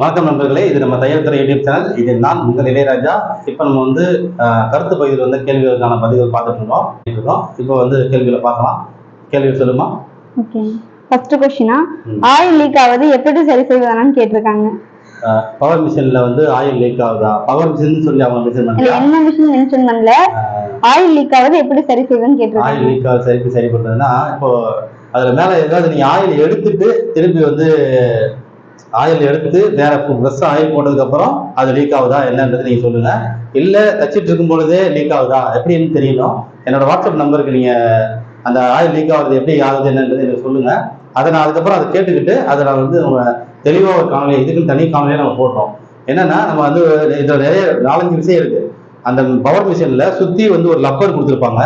வணக்கம் நண்பர்களே இது நம்ம தையல் துறை யூடியூப் சேனல் இது நான் உங்கள் இளையராஜா. இப்போ நம்ம வந்து கருத்து பகுதியில் வந்து கேள்விகளுக்கான பதில்கள் பார்த்துட்டு இருக்கோம். இருக்கோம். இப்போ வந்து கேள்விகளை பார்க்கலாம். கேள்வி சொல்லுமா? ஓகே ஃபர்ஸ்ட் கொஸ்டினா. ஆயில் லீக் ஆவது எப்படி சரி செய்வதானு கேட்டிருக்காங்க. பவர் மிஷினில் வந்து ஆயில் லீக் ஆகுதா? பவர் மிஷின் சொல்லி அவங்க மிஷின் பண்ணல என்ன மிஷின் மென்ஷன் பண்ணல? ஆயில் லீக் ஆவது எப்படி சரி செய்வதுன்னு ஆயில் கேட்டிருக்காங்க லீக் ஆகுது சரி சரி பண்ணுறதுன்னா இப்போ அதில் மேலே ஏதாவது நீங்கள் ஆயில் எடுத்துட்டு திருப்பி வந்து ஆயில் எடுத்து வேற ப்ரெஸ் ஆயில் போட்டதுக்கப்புறம் அது லீக் ஆகுதா என்னன்றது நீங்கள் சொல்லுங்க. இல்லை தச்சிட்டு இருக்கும் பொழுதே லீக் ஆகுதா? எப்படின்னு தெரியணும். என்னோட வாட்ஸ்அப் நம்பருக்கு நீங்கள் அந்த ஆயில் லீக் ஆகுது எப்படி ஆகுது என்னன்றது எனக்கு சொல்லுங்க. அதை நான் அதுக்கப்புறம் அதை கேட்டுக்கிட்டு அதை நான் வந்து நம்ம தெளிவாக ஒரு காணொலி இதுக்குன்னு தனி காணொலியாக நம்ம போடுறோம். என்னன்னா நம்ம வந்து இதில் நிறைய நாலஞ்சு விஷயம் இருக்கு. அந்த பவர் மிஷினில் சுற்றி வந்து ஒரு லப்பர் கொடுத்துருப்பாங்க.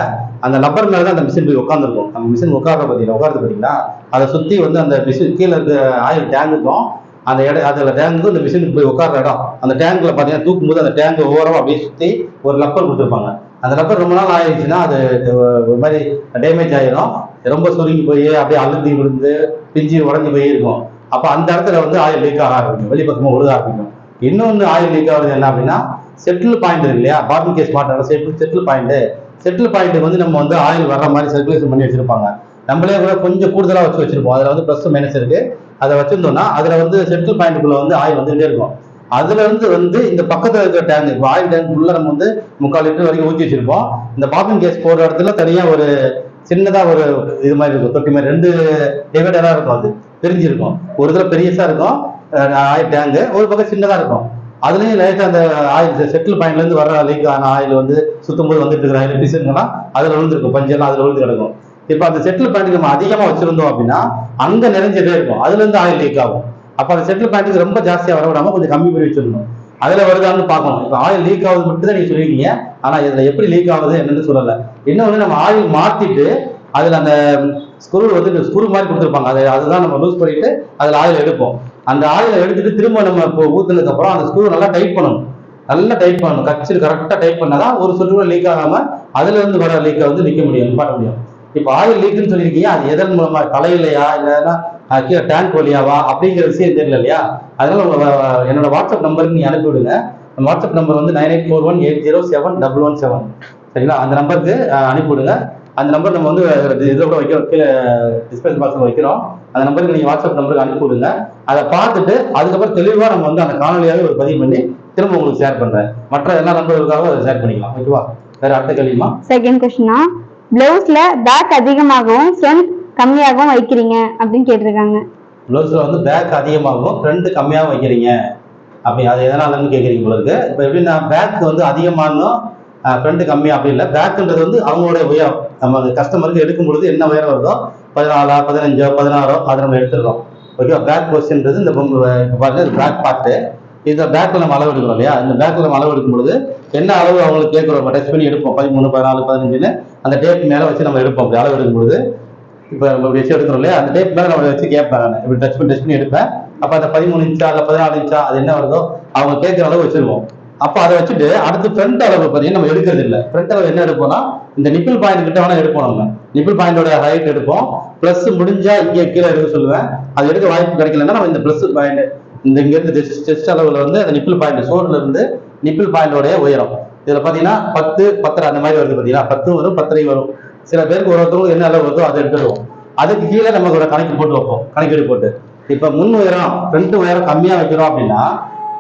அந்த லப்பர் மேலே தான் அந்த மிஷின் போய் உட்காந்துருக்கும் அந்த மிஷின் உட்கார பார்த்தீங்கன்னா உட்காந்து பார்த்தீங்கன்னா அதை சுற்றி வந்து அந்த மிஷின் கீழே இருக்க ஆயில் டேங்குக்கும் அந்த இடம் அதில் டேங்க்கு இந்த மிஷினுக்கு போய் உட்கார இடம் அந்த டேங்க்கில் பார்த்தீங்கன்னா தூக்கும் போது அந்த டேங்க் ஓரமாக அப்படியே சுற்றி ஒரு லப்பர் கொடுத்துருப்பாங்க. அந்த லப்பர் ரொம்ப நாள் ஆயிடுச்சுன்னா அது ஒரு மாதிரி டேமேஜ் ஆகிடும் ரொம்ப சுருங்கி போய் அப்படியே அழுந்தி விழுந்து பிஞ்சு உடஞ்சி போய் இருக்கும் அப்போ அந்த இடத்துல வந்து ஆயில் லீக் ஆக ஆரம்பிக்கும். வெளிப்பக்கமாக ஒழுக ஆரம்பிக்கும். இன்னொன்று ஆயில் லீக் ஆகுது என்ன அப்படின்னா செட்டில் பாயிண்ட் இருக்கு இல்லையா? பாட்டில் கேஸ் மாட்டாங்க settle settle point settle point வந்து நம்ம வந்து ஆயில் வர்ற மாதிரி சர்க்குலேஷன் பண்ணி வச்சிருப்பாங்க. நம்மளே கூட கொஞ்சம் கூடுதலாக வச்சு வச்சிருப்போம். அதில் வந்து ப்ளஸ் மைனஸ் இருக்குது அதை வச்சிருந்தோம்னா அதில் வந்து செட்டில் பாயிண்ட்டுக்குள்ள வந்து ஆயில் வந்துகிட்டே இருக்கும். அதுல இருந்து வந்து இந்த பக்கத்துல இருக்கிற டேங்க் இப்போ ஆயில் டேங்க் உள்ள நம்ம வந்து முக்கால் லிட்டர் வரைக்கும் ஊற்றி வச்சிருப்போம். இந்த பாப்பிங் கேஸ் போடுற இடத்துல தனியா ஒரு சின்னதா ஒரு இது மாதிரி இருக்கும். தொட்டி மாதிரி ரெண்டு டிவைடரா இருக்கும் அது. பிரிஞ்சிருக்கும். ஒரு இதில் பெரியசா இருக்கும். ஆயில் டேங்கு ஒரு பக்கம் சின்னதா இருக்கும். அதுலயும் லைட்டா அந்த ஆயில் செட்டில் பாயிண்ட்ல இருந்து வர லீக் ஆன ஆயில் வந்து சுத்தும் போது வந்துட்டு இருக்கிற ஆயில் பிசுங்கெல்லாம் அதுல விழுந்திருக்கும். பஞ்செல்லாம் அதுல விழுந்து கிடக்கும். இப்போ அந்த செட்டில் பாயிண்ட் நம்ம அதிகமா வச்சிருந்தோம் அப்படின்னா அங்க நிறைஞ்சதே இருக்கும். அதுல இருந்து ஆயில் லீக் ஆகும். அப்போ அந்த செட்டில் பேண்ட்டுக்கு ரொம்ப ஜாஸ்தியா வர விடாமல் கொஞ்சம் கம்மி பண்ணி வச்சிடணும். அதுல வருதான்னு பார்க்கணும். இப்போ ஆயில் லீக் ஆகுது மட்டும் தான் நீங்க சொல்லிருக்கீங்க ஆனா இதுல எப்படி லீக் ஆகுது என்னன்னு சொல்லல. இன்னொன்னு நம்ம ஆயில் மாத்திட்டு அதுல அந்த ஸ்க்ரூ வந்து ஸ்க்ரூ மாதிரி கொடுத்துருப்பாங்க. அதை அதுதான் நம்ம லூஸ் பண்ணிட்டு அதுல ஆயில் எடுப்போம். அந்த ஆயிலை எடுத்துட்டு திரும்ப நம்ம இப்போ ஊத்துனதுக்கு அப்புறம் அந்த ஸ்க்ரூ நல்லா டைட் பண்ணணும். நல்லா டைட் பண்ணணும். கச்சில் கரெக்டாக டைட் பண்ணாதான் ஒரு சொட்டு கூட லீக் ஆகாம அதுல இருந்து வர லீக்கை வந்து நிக்க முடியும் நிப்பாட்ட முடியும். இப்போ ஆயில் லீக்குன்னு சொல்லியிருக்கீங்க அது எதன் மூலமா தலையிலையா இல்லைன்னா கீழே டேங்க் வழியாவா அப்படிங்கிற விஷயம் தெரியல இல்லையா? அதனால என்னோட வாட்ஸ்அப் நம்பருக்கு நீங்க அனுப்பி விடுங்க. வாட்ஸ்அப் நம்பர் வந்து nine eight four one eight zero seven double one seven சரிங்களா? அந்த நம்பருக்கு அனுப்பி விடுங்க. அந்த நம்பர் நம்ம வந்து இதில் கூட வைக்கிறோம் கீழே டிஸ்பிளே பாக்ஸில் வைக்கிறோம். அந்த நம்பருக்கு நீங்கள் வாட்ஸ்அப் நம்பருக்கு அனுப்பி விடுங்க. அதை பார்த்துட்டு அதுக்கப்புறம் தெளிவாக நம்ம வந்து அந்த காணொலியாகவே ஒரு பதிவு பண்ணி திரும்ப உங்களுக்கு ஷேர் பண்ணுறேன் மற்ற எல்லா நம்பர்களுக்காகவும் அதை ஷேர் பண்ணிக்கலாம். ஓகேவா? வேற அடுத்த கேள்விமா செகண்ட் கொஸ்டினா பிளவுஸ்ல பேக் அதிகமாகவும் ஃப்ரண்ட் கம்மியாகவும் வைக்கிறீங்க அப்படின்னு கேட்டிருக்காங்க. ப்ளவுஸில் வந்து பேக் அதிகமாகவும் ஃப்ரண்ட் கம்மியாகவும் வைக்கிறீங்க. அப்படி அது எதனாலன்னு கேட்குறீங்க உங்களுக்கு இப்போ எப்படின்னா பேக் வந்து அதிகமானும் ஃப்ரண்ட் கம்மியாக அப்படி இல்லை. பேக்குன்றது வந்து அவங்களுடைய உயரம். நம்ம கஸ்டமருக்கு எடுக்கும் பொழுது என்ன உயரம் வருதோ பதினாலா பதினஞ்சோ பதினாறோ அதை நம்ம எடுத்துடுறோம். ஓகேவா பேக் கொஸ்டின்றது இந்த பொம்பு பார்த்து பாருங்க பேக் பார்ட்டு இந்த பேக்கில் நம்ம அளவு எடுக்கிறோம் இல்லையா? இந்த பேக்கில் நம்ம அளவு எடுக்கும் பொழுது என்ன அளவு அவங்களுக்கு கேட்குறோம்? டச் பண்ணி எடுப்போம். பதிமூணு பதினாலு பதினஞ்சுன்னு அந்த டேப் மேலே வச்சு நம்ம எடுப்போம். அப்படி அளவு எடுக்கும் பொழுது. இப்போ நம்ம வச்சு எடுக்கிறோம் இல்லையா? அந்த டேப் மேலே நம்ம வச்சு கேட்பேன் நான். இப்படி டச் பண்ணி டச் பண்ணி எடுப்பேன். அப்போ அந்த பதிமூணு இன்ச்சா இல்லை பதினாலு இன்ச்சா அது என்ன வருதோ அவங்க கேட்குற அளவு வச்சிருவோம். அப்போ அதை வச்சுட்டு அடுத்து ஃப்ரண்ட் அளவு பார்த்தீங்கன்னா நம்ம எடுக்கிறது இல்லை. ஃப்ரண்ட் அளவு என்ன எடுப்போம்னா இந்த நிப்பிள் பாயிண்ட் கிட்ட வேணா எடுப்போம் நம்ம. நிப்பிள் பாயிண்டோட ஹைட் எடுப்போம். ப்ளஸ் முடிஞ்சா இங்கே கீழே எடுக்க சொல்லுவேன். அது எடுக்க வாய்ப்பு கிடைக்கலன்னா நம்ம இந்த ப்ளஸ் பாயிண்ட் இந்த இங்கேருந்து செஸ்ட் அளவில் வந்து அந்த நிப்பிள் பாயிண்ட் சோர்ல இருந்து நிப்பிள் பாயிண்டோடைய உயரம். இதுல பாத்தீங்கன்னா பத்து பத்தரை அந்த மாதிரி வருது பாத்தீங்கன்னா பத்து வரும் பத்தரை வரும். சில பேருக்கு ஒரு ஒருத்தவங்களுக்கு என்ன அளவு வருதோ அதை எடுத்துடுவோம். அதுக்கு கீழே நமக்கு ஒரு கணக்கு போட்டு வைப்போம். கணக்கீடு போட்டு. இப்ப முன் உயரம் ஃப்ரண்ட் உயரம் கம்மியா வைக்கிறோம் அப்படின்னா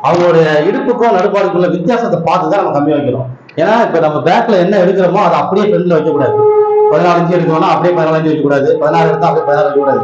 அவங்களுடைய இடுப்புக்கும் நடுப்பாடுக்குள்ள வித்தியாசத்தை பார்த்து தான் நம்ம கம்மியா வைக்கிறோம். ஏன்னா இப்ப நம்ம பேக்ல என்ன எடுக்கிறோமோ அதை அப்படியே ஃப்ரண்ட்ல வைக்கக்கூடாது. பதினாலஞ்சு எடுக்கணும்னா அப்படியே பதினாலஞ்சு இன்ச்சு வைக்கக்கூடாது. பதினாறு எடுத்தா அப்படியே பதினாறு வைக்கக்கூடாது.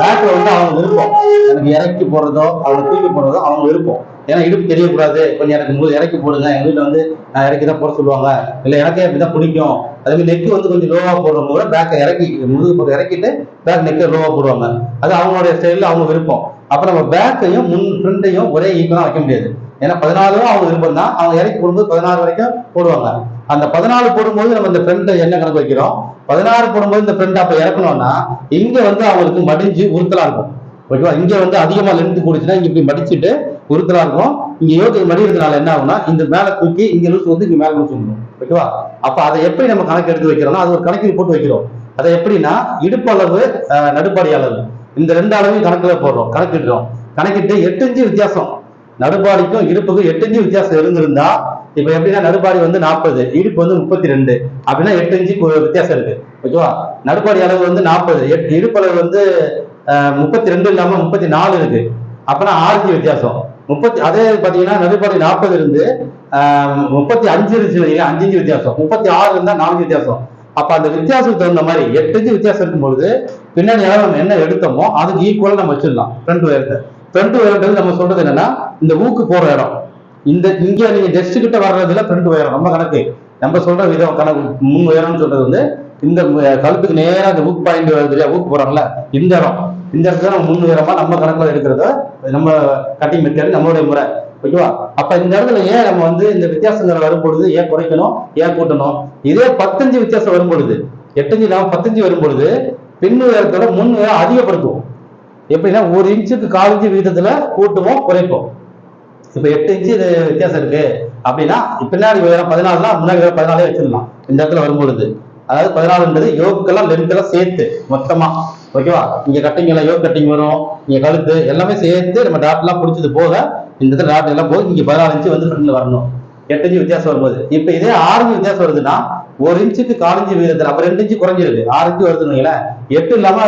பேக்ல வந்து அவங்க விருப்பம். எனக்கு இறக்கி போடுறதோ அவங்க தூக்கி போடுறதோ அவங்க விருப்பம். ஏன்னா இடுப்பு தெரியக்கூடாது. கொஞ்சம் எனக்கு முழு இறக்கி போடுங்க. எங்க வீட்டுல வந்து நான் இறக்கி தான் போட சொல்லுவாங்க. இல்ல எனக்கே அப்படிதான் பிடிக்கும். அதே மாதிரி நெக்கு வந்து கொஞ்சம் லோவா போடுறவங்க கூட பேக்கை இறக்கி முதுகு பக்கம் இறக்கிட்டு பேக் நெக்கை லோவா போடுவாங்க. அது அவங்களுடைய ஸ்டைலில் அவங்க விருப்பம். அப்ப நம்ம பேக்கையும் முன் ஃப்ரண்ட்டையும் ஒரே ஈக்குவலா வைக்க முடியாது. ஏன்னா பதினாலும் அவங்க விருப்பம் தான் அவங்க இறக்கி போடும்போது பதினாறு வரைக்கும் போடுவாங்க. அந்த பதினாலு போடும்போது நம்ம இந்த ஃப்ரெண்டை என்ன கணக்கு வைக்கிறோம்? பதினாறு போடும்போது இந்த ஃப்ரெண்டை அப்ப இறக்கணும்னா இங்க வந்து அவங்களுக்கு மடிஞ்சு உறுத்தலா இருக்கும். ஓகேவா? இங்க வந்து அதிகமா லென்த் கூடுச்சுன்னா இங்க இப்படி மடிச்சுட்டு உறுத்தலா இருக்கும். இங்க யோகி மடிக்கிறதுனால என்ன ஆகும்னா இந்த மேல தூக்கி இங்க லூஸ் வந்து இங்க மேல லூஸ் வந்துடும் ஓகேவா? அப்ப அதை எப்படி நம்ம கணக்கு எடுத்து வைக்கிறோம்னா அது ஒரு கணக்கில் போட்டு வைக்கிறோம். அதை எப்படின்னா இடுப்பு அளவு நடுப்பாடி அளவு. இந்த ரெண்டு அளவையும் கணக்குல போடுறோம் கணக்கிடுறோம். கணக்கிட்டு எட்டு இன்ச்சு வித்தியாசம். நடுபாடிக்கும் இடுப்புக்கும் எட்டு இன்ச்சு வித்தியாசம் இருந்திருந்தா இப்ப எப்படின்னா நடுப்பாடி வந்து நாற்பது இடுப்பு வந்து முப்பத்தி ரெண்டு அப்படின்னா எட்டு இன்ச்சு கு- வித்தியாசம் இருக்கு. ஓகேவா? நடுப்பாடி அளவு வந்து நாற்பது இடுப்பு அளவு வந்து முப்பத்தி ரெண்டு இல்லாம முப்பத்தி நாலு இருக்கு. அப்பனா ஆறு இன்ச்சு வித்தியாசம். முப்பத்தி அதே பாத்தீங்கன்னா நடுப்பாடி நாற்பது இருந்து ஆஹ், முப்பத்தி அஞ்சு இருந்துச்சு அஞ்சு இன்ச்சு வித்தியாசம். முப்பத்தி ஆறு இருந்தா நாலு வித்தியாசம். அப்ப அந்த வித்தியாசத்துக்கு தகுந்த மாதிரி எட்டு இன்ச்சு வித்தியாசம் இருக்கும்பொழுது பின்னாடி அளவு நம்ம என்ன எடுத்தோமோ அதுக்கு ஈக்குவலா நம்ம வச்சிடலாம். ஃப்ரண்ட் உயரத்தை ஃப்ரண்ட் உயரன்றது நம்ம சொல்றது என்னன்னா இந்த ஊக்கு போற இடம். இந்த இங்க நீங்க டெஸ்ட் கிட்ட வர்றதுல ஃப்ரண்ட் உயரம் நம்ம கணக்கு. நம்ம சொல்ற விதம் கணக்கு முன் உயரம்னு சொல்றது வந்து இந்த கழுத்துக்கு நேரம் அந்த ஊக் பாயிண்ட் வருது இல்லையா? ஊக்கு போறாங்கல்ல இந்த இடம். இந்த இடத்துல நம்ம முன் உயரமா நம்ம கணக்குல எடுக்கிறத நம்ம கட்டிங் மெத்தட் நம்மளுடைய முறை. ஓகேவா? அப்ப இந்த இடத்துல ஏன் நம்ம வந்து இந்த வித்தியாசங்கள் வரும்பொழுது ஏன் குறைக்கணும்? ஏன் கூட்டணும்? இதே பத்தஞ்சு வித்தியாசம் வரும்பொழுது எட்டஞ்சு இல்லாம பத்தஞ்சு வரும்பொழுது பின் உயரத்தோட முன் உயரம் அதிகப்படுத்துவோம். எப்படின்னா ஒரு இன்ச்சுக்கு காலஞ்சு விகிதத்துல கூட்டுவோம் குறைப்போம். இப்போ எட்டு இன்ச்சு இது வித்தியாசம் இருக்கு. அப்படின்னா பின்னாடி உயரம் பதினாலுனா முன்னாடி உயரம் பதினாலே வச்சிடலாம். இந்த இடத்துல வரும்பொழுது. அதாவது பதினாலுன்றது யோக்கெல்லாம் லென்த்தெல்லாம் சேர்த்து மொத்தமா. ஓகேவா இங்க கட்டிங்கெல்லாம் யோக் கட்டிங் வரும். இங்க கழுத்து எல்லாமே சேர்த்து நம்ம டாட்லாம் பிடிச்சது போக இந்த இடத்துல டாட் எல்லாம் போக இங்க பதினாலு இன்ச்சு வந்து ஃப்ரெண்ட்ல வரணும். எட்டு இன்ச்சு வித்தியாசம் வரும்போது. இப்போ இதே ஆறு வித்தியாசம் வருதுன்னா ஒரு இன்ச்சுக்கு கால் இன்ச்சு விகிதத்துல அப்ப ரெண்டு இன்ச்சு குறைஞ்சிருக்கு ஆறு இன்ச்சு வருதுன்னு எட்டு இல்லாம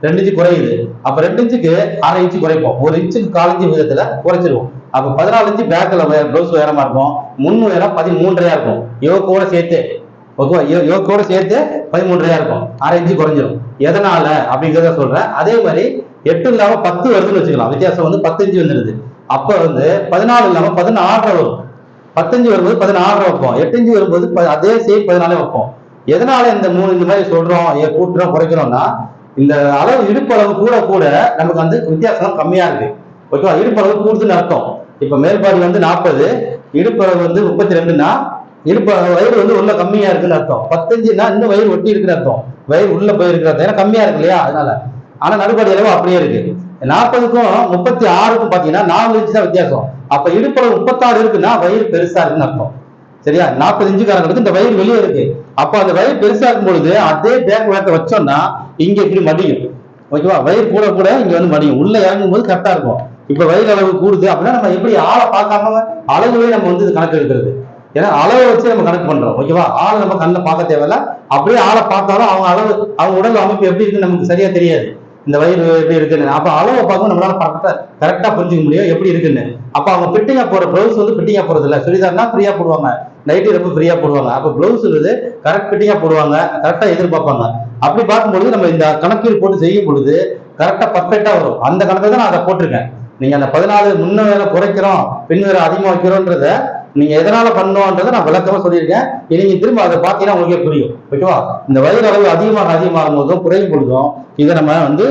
ரெண்டு இன்ச்சு குறையுது. அப்ப ரெண்டு இன்ச்சுக்கு அரை இன்ச்சு குறைப்போம். ஒரு இன்ச்சுக்கு கால் இன்ச்சு விதத்துல குறைச்சிருவோம். அப்ப பதினாலு இன்ச்சு பேக்கில் ப்ளவுஸ் உயரமா இருக்கும். முன் உயரம் பதிமூன்றையா இருக்கும். யோகோட சேர்த்து ஓகேவா? யோகோட சேர்த்து பதிமூன்றையா இருக்கும். அரை இன்ச்சு குறைஞ்சிரும். எதனால? அப்படிங்கிறத சொல்றேன். அதே மாதிரி எட்டு இல்லாம பத்து வருதுன்னு வச்சுக்கலாம். வித்தியாசம் வந்து பத்து இன்ச்சு வந்துருது அப்ப வந்து பதினாலு இல்லாம பதினாறு வரும். பத்தஞ்சு வரும்போது பதினாறு வைப்போம். எட்டஞ்சு வரும்போது ப- அதே சேம் பதினாலே வைப்போம். எதனால இந்த மூணு இந்த மாதிரி சொல்றோம் கூட்டுறோம் குறைக்கிறோம்னா இந்த அளவு இடுப்பு அளவு கூட கூட நமக்கு வந்து வித்தியாசம் கம்மியா இருக்கு. ஓகேவா இடுப்பு அளவு கூடுதுன்னு அர்த்தம். இப்ப மேற்பாடு வந்து நாற்பது இடுப்பு அளவு வந்து முப்பத்தி ரெண்டுன்னா இடுப்பு வயிறு வந்து உள்ள கம்மியா இருக்குன்னு அர்த்தம். பத்தஞ்சுன்னா இன்னும் வயிறு ஒட்டி இருக்குன்னு அர்த்தம். வயிறு உள்ள போயிருக்கிற அர்த்தம் ஏன்னா கம்மியா இருக்கு இல்லையா? அதனால. ஆனா நடுப்பாடி அளவு அப்படியே இருக்கு. நாற்பதுக்கும் முப்பத்தி ஆறுக்கும் பாத்தீங்கன்னா நாலு இன்ச்சு தான் வித்தியாசம். அப்ப இடுப்புல முப்பத்தாறு இருக்குன்னா வயிறு பெருசா இருக்குன்னு அர்த்தம். சரியா? நாற்பது இன்ச்சுக்காரங்களுக்கு இந்த வயிறு வெளியே இருக்கு. அப்ப அந்த வயிறு பெருசா இருக்கும் பொழுது அதே பேக் வேட்டை வச்சோம்னா இங்க இப்படி மடியும். ஓகேவா? வயிறு கூட கூட இங்க வந்து மடியும். உள்ள இறங்கும் போது கரெக்டா இருக்கும். இப்ப வயிறு அளவு கூடுது அப்படின்னா நம்ம எப்படி ஆளை பார்க்காம அளவுலயே நம்ம வந்து கணக்கு எடுக்கிறது? ஏன்னா அளவை வச்சு நம்ம கணக்கு பண்றோம். ஓகேவா? ஆளை நம்ம கண்ணில் பார்க்க தேவையில்ல. அப்படியே ஆளை பார்த்தாலும் அவங்க அளவு அவங்க உடல் அமைப்பு எப்படி இருக்குன்னு நமக்கு சரியா தெரியாது. இந்த வயிறு எப்படி இருக்குன்னு. அப்போ அளவை பார்க்கும் நம்மளால கரெக்டாக கரெக்டாக புரிஞ்சுக்க முடியும். எப்படி இருக்குன்னு. அப்போ அவங்க பிட்டிங்கா போகிற ப்ளவுஸ் வந்து பிட்டிங்கா போகிறது இல்லை சுடிதார்னா ஃப்ரீயாக போடுவாங்க. நைட்டி ரொம்ப ஃப்ரீயாக போடுவாங்க. அப்ப ப்ளவுஸ்ன்றது கரெக்ட் பிட்டிங்காக போடுவாங்க. கரெக்டாக எதிர்பார்ப்பாங்க. அப்படி பார்க்கும்பொழுது நம்ம இந்த கணக்கீடு போட்டு செய்யும் பொழுது கரெக்டாக பர்ஃபெக்டாக வரும். அந்த கணக்கை தான் நான் அதை போட்டிருக்கேன். நீங்கள் அந்த பதினாலு முன்ன வேலை குறைக்கிறோம் பின் வேலை அதிகமாக வைக்கிறோன்றத நீங்க எதனால பண்ணோன்றதை நான் விளக்கமா சொல்லியிருக்கேன். இனி நீங்க திரும்ப அதை பார்த்தீங்கன்னா உங்களுக்கே புரியும். ஓகேவா? இந்த வயிறு அளவு அதிகமாக அதிகமாகும் போதும் குறையும் பொழுதும் இதை நம்ம வந்து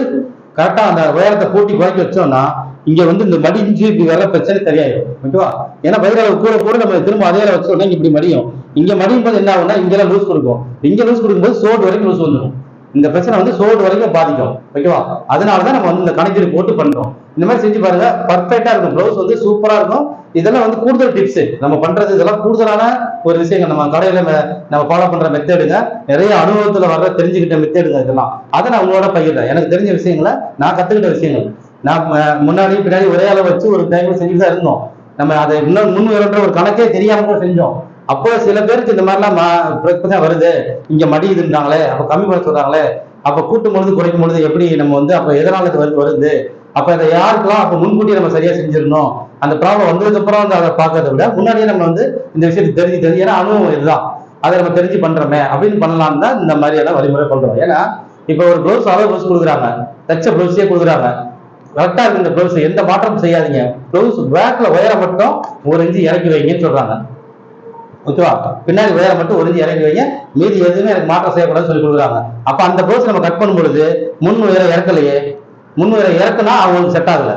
கரெக்டா அந்த உயரத்தை கூட்டி குறைக்க வச்சோம்னா இங்க வந்து இந்த மடி இஞ்சி இப்படி வர பிரச்சனை சரியாயிடும் ஓகேவா? ஏன்னா வயிறு அளவு கூட கூட நம்ம திரும்ப அதே அளவு வச்சோம்னா இங்க இப்படி மடியும். இங்க மடியும் போது என்ன ஆகும்னா இங்கெல்லாம் லூஸ் கொடுக்கும். இங்க லூஸ் கொடுக்கும்போது சோடு வரைக்கும் லூஸ் வந்துடும் இந்த பிரச்சனை வந்து சோடு வரைக்கும் பாதிக்கும். ஓகேவா? அதனாலதான் நம்ம வந்து இந்த கணக்கீடு போட்டு பண்றோம். இந்த மாதிரி செஞ்சு பாருங்க. பர்ஃபெக்டா இருக்கும். ப்ளவுஸ் வந்து சூப்பரா இருக்கும். இதெல்லாம் வந்து கூடுதல் டிப்ஸ் நம்ம பண்றது இதெல்லாம் கூடுதலான ஒரு விஷயங்கள். நம்ம கடையில நம்ம ஃபாலோ பண்ற மெத்தேடுங்க. நிறைய அனுபவத்துல வர்ற தெரிஞ்சுக்கிட்ட மெத்தேடுங்க இதெல்லாம். அதை நான் உங்களோட பகிர்றேன். எனக்கு தெரிஞ்ச விஷயங்களை நான் கத்துக்கிட்ட விஷயங்கள். நான் முன்னாடி பின்னாடி ஒரே அளவு வச்சு ஒரு டைம்ல செஞ்சு தான் இருந்தோம். நம்ம அதை இன்னும் முன் வரன்ற ஒரு கணக்கே தெரியாம கூட செஞ்சோம். அப்போ சில பேருக்கு இந்த மாதிரிலாம் மா- பிரச்சனை வருது. இங்க மடியுதுன்றாங்களே. அப்ப கம்மி பண்ண சொல்றாங்களே. அப்ப கூட்டும் பொழுது குறைக்கும் பொழுது எப்படி நம்ம வந்து அப்ப எதனால வருது வருது? அப்ப அதை யாருக்கெல்லாம் அப்ப முன்கூட்டியே நம்ம சரியா செஞ்சிடணும்? அந்த ப்ராப்ளம் வந்ததுக்கு அப்புறம் வந்து அதை பார்க்கறத விட முன்னாடியே நம்ம வந்து இந்த விஷயத்தை தெரிஞ்சு தெரிஞ்சு ஏன்னா அனுபவம் இதுதான். அதை நம்ம தெரிஞ்சு பண்றோமே அப்படின்னு பண்ணலாம் தான் இந்த மாதிரியான வழிமுறை பண்றோம் ஏன்னா இப்ப ஒரு ப்ளவுஸ் அளவு ப்ளவுஸ் கொடுக்குறாங்க தச்ச ப்ளவுஸே கொடுக்குறாங்க. கரெக்டா இருக்கு இந்த ப்ளவுஸ் எந்த மாற்றமும் செய்யாதீங்க. ப்ளவுஸ் பேக்ல உயர மட்டும் ஒரு இன்ச்சு இறக்கி வைங்கன்னு சொல்றாங்க. ஓகேவா? பின்னாடி உயர மட்டும் ஒரு இஞ்சி இறங்கி வைங்க. மீதி எதுவுமே எனக்கு மாற்றம் செய்யக்கூடாதுன்னு சொல்லி கொடுக்குறாங்க. அப்ப அந்த ப்ளவுஸ் நம்ம கட் பண்ணும் பொழுது முன் உயரம் இறக்கலையே. முன் உயரம் இறக்குனா அவங்களுக்கு செட் ஆகல.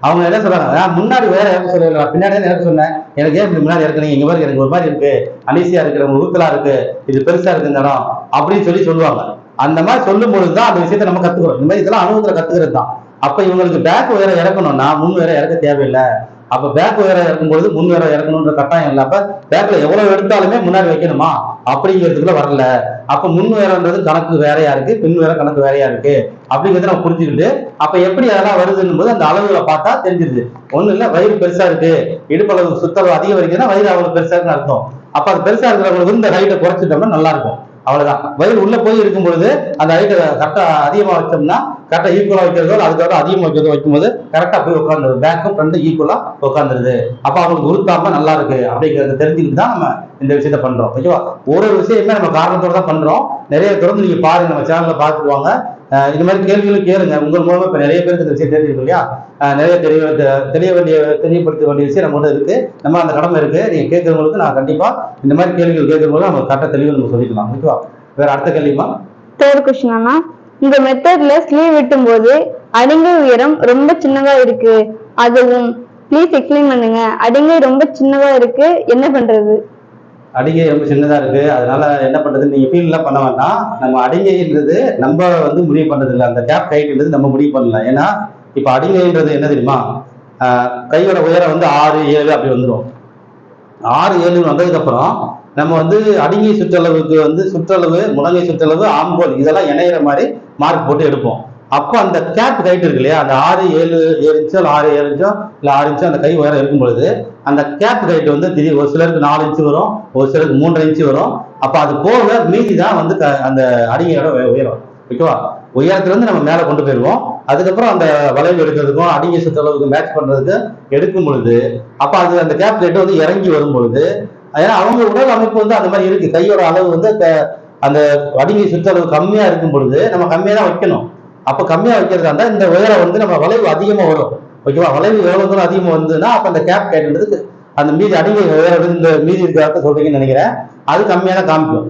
அவங்க என்ன சொல்றாங்க? முன்னாடி வேற இறக்க சொல்லல. பின்னாடி தான் இறக்க சொன்னேன். எனக்கு ஏன் இப்படி முன்னாடி இறக்குனீங்க? இங்க மாதிரி எனக்கு ஒரு மாதிரி இருக்கு. அனிசியா இருக்கு நம்ம ஊத்தலா இருக்கு. இது பெருசா இருக்கு இந்த இடம். அப்படின்னு சொல்லி சொல்லுவாங்க. அந்த மாதிரி சொல்லும் பொழுது தான் அந்த விஷயத்த நம்ம கத்துக்கிறோம். இந்த மாதிரி இதெல்லாம் அனுபவத்துல கத்துக்கிறது தான் அப்ப இவங்களுக்கு பேக் வேற இறக்கணும்னா முன் வேற இறக்க தேவையில்லை. அப்ப பேக் வேற இறக்கும்பொழுது முன் வேற இறக்கணுன்ற கட்டாயம் இல்லை. அப்ப பேக்ல எவ்வளவு எடுத்தாலுமே முன்னாடி வைக்கணுமா? அப்படிங்கிறதுக்குள்ள வரல. அப்ப முன் வேறன்றது கணக்கு வேறையா இருக்கு பின் வேற கணக்கு வேறையா இருக்கு. அப்படிங்கிறத நம்ம புரிஞ்சுக்கிட்டு அப்ப எப்படி அதெல்லாம் வருதுன்னு போது அந்த அளவுகளை பார்த்தா தெரிஞ்சிருது ஒண்ணு இல்ல வயிறு பெருசா இருக்கு. இடுப்பளவு சுத்தளவு அதிகம் இருக்குன்னா வயிறு அவ்வளவு பெருசா இருக்குன்னு அர்த்தம். அப்ப அது பெருசா இருக்கிறவங்களுக்கு இந்த ஹைட்டை குறைச்சிட்டோம்னா நல்லா இருக்கும். அவ்வளவுதான். வயிறு உள்ள போய் இருக்கும் பொழுது அந்த ஹைட்டை கரெக்டா அதிகமா வச்சோம்னா கரெக்டா ஈக்குவலா வைக்கிறதோ அதுக்காக அதிகமா வைக்கிறதோ வைக்கும்போது கரெக்டா போய் உட்காந்துருது பேக்கும் ஃப்ரண்ட் ஈக்குவலா உட்காந்துருது அப்ப அவங்களுக்கு உருத்தாம நல்லா இருக்கு அப்படிங்கறத தெரிஞ்சுக்கிட்டு தான் நம்ம இந்த விஷயத்த பண்றோம். ஓகேவா ஒரு ஒரு விஷயமே நம்ம காரணத்தோட தான் பண்றோம். நிறைய தொடர்ந்து நீங்க பாருங்க. நம்ம சேனல்ல பார்த்துட்டு வாங்க. இது மாதிரி கேள்விகளும் கேளுங்க. உங்கள் மூலமா இப்ப நிறைய பேருக்கு இந்த விஷயம் தெரிஞ்சிருக்கும் இல்லையா? நிறைய தெரிய தெரிய வேண்டிய தெரியப்படுத்த வேண்டிய விஷயம் நம்மகிட்ட இருக்கு. நம்ம அந்த கடமை இருக்கு. நீங்க கேட்கறவங்களுக்கு நான் கண்டிப்பா இந்த மாதிரி கேள்விகள் கேட்கும்போது நம்ம கரெக்டாக தெளிவு நம்ம சொல்லிக்கலாம் ஓகேவா? வேற அடுத்த கேள்விமா தேர்ட் கொஸ்டின் அண்ணா. இந்த மெத்தட்ல ஸ்லீவ் வெட்டும் போது அடிங்கை உயரம் ரொம்ப சின்னதா இருக்கு. அதுவும் ப்ளீஸ் எக்ஸ்பிளைன் பண்ணுங்க. அடிங்கை ரொம்ப சின்னதா இருக்கு. என்ன பண்றது? அடிகை ரொம்ப சின்னதா இருக்கு. அதனால என்ன பண்றது நீங்க ஃபீல்லாம் பண்ண வேண்டாம். நம்ம அடிங்கைன்றது நம்ம வந்து முடிவு பண்றது இல்லை அந்த கேப் கைட்ன்றது நம்ம முடிவு பண்ணலாம் ஏன்னா இப்ப அடிங்கைன்றது என்ன தெரியுமா? கையோட உயரம் வந்து ஆறு ஏழு அப்படி வந்துடும் ஆறு ஏழுன்னு வந்ததுக்கு அப்புறம் நம்ம வந்து அடிங்கை சுற்றளவுக்கு வந்து சுற்றளவு முழங்கை சுற்றளவு ஆம்போல் இதெல்லாம் இணையிற மாதிரி மார்க் போட்டு எடுப்போம். அப்போ அந்த கேப் கைட் இருக்கு இல்லையா? அந்த ஆறு ஏழு ஏழு இன்ச்சோ இல்லை ஆறு ஏழு இன்ச்சோ இல்லை ஆறு இன்ச்சோ அந்த கை உயரம் இருக்கும் பொழுது அந்த கேப் கைட் வந்து திடீர் ஒரு சிலருக்கு நாலு இன்ச்சு வரும் ஒரு சிலருக்கு மூன்றரை இன்ச்சு வரும். அப்போ அது போக மீதி தான் வந்து க- அந்த அடிங்கையோட உய- உயரம். ஓகேவா? உயரத்துலேருந்து நம்ம மேலே கொண்டு போயிடுவோம். அதுக்கப்புறம் அந்த வளைவு எடுக்கிறதுக்கும் அடிங்கை சுற்றளவுக்கு மேட்ச் பண்ணுறதுக்கு எடுக்கும் பொழுது அப்போ அது அந்த கேப் ரேட்டு வந்து இறங்கி வரும் பொழுது ஏன்னா அவங்க உடல் அமைப்பு வந்து அந்த மாதிரி இருக்குது கையோட அளவு வந்து அந்த அடிங்கை சுற்றளவு கம்மியாக இருக்கும் பொழுது நம்ம கம்மியாக தான் வைக்கணும். அப்போ கம்மியாக வைக்கிறதா இருந்தால் இந்த உயரம் வந்து நம்ம வளைவு அதிகமாக வரும் ஓகேவா வளைவு எவ்வளவு தூரம் அதிகமாக வந்ததுன்னா அப்போ அந்த கேப் கேட்ன்றது அந்த மீதி அடிமை இந்த மீதி இருக்கிறத சொல்றீங்கன்னு நினைக்கிறேன். அது கம்மியாக தான் காமிக்கும்.